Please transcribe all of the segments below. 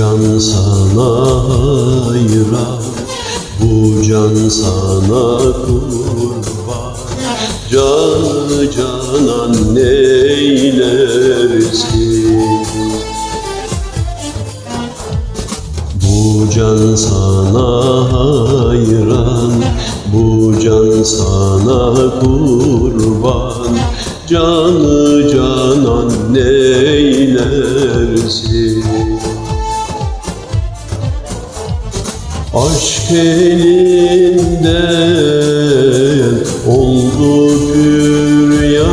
can sana hayran Bu can sana kurban. Canı canan neylersin Bu can sana hayran Bu can sana kurban. Canı canan neylersin Aşk elinden oldu püryan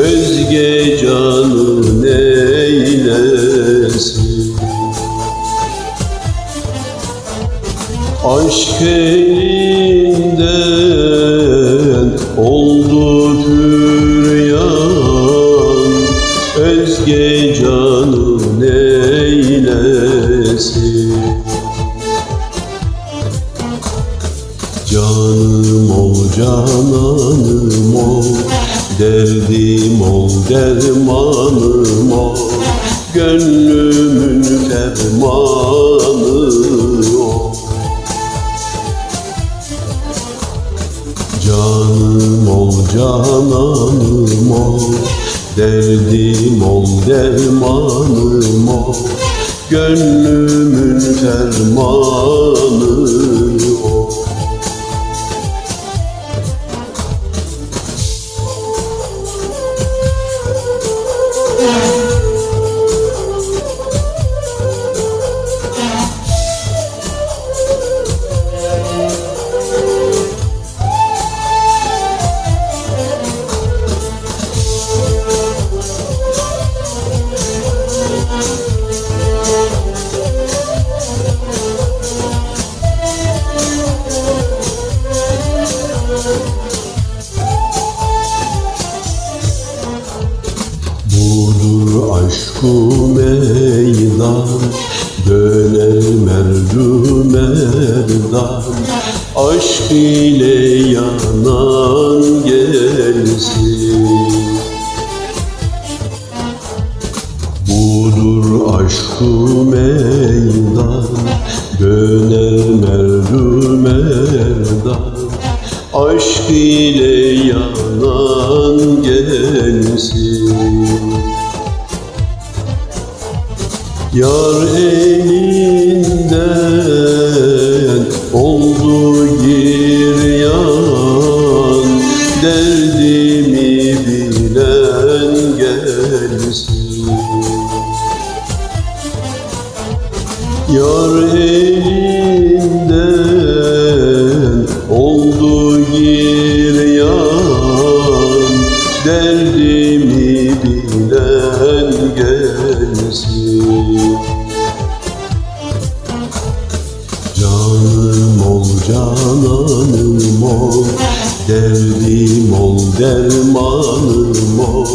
Özge canı neylesin? Aşk elinden oldu püryan Özge canı Canım ol cananım ol. Derdim ol dermanım ol. Gönlümün fermanı ol. Canım ol cananım ol. Derdim ol dermanım ol. Gönlümün fermanı ol Aşkı meydan Döner merdu merdan Aşk ile yanan gelsin. Budur aşkı meydan Döner merdu merdan Aşk ile yanan gelsin Yar elinden oldu giryan Derdimi bilen gelsin. Yar elinden oldu giryan Derdimi bilen Canım ol cananım ol. Derdim ol dermanım ol.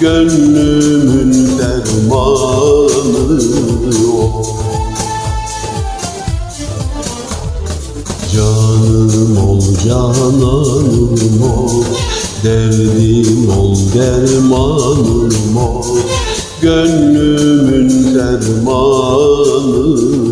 Gönlümün dermanı ol. Canım ol cananım ol. Derdim ol dermanım ol. Gönlümün dermanı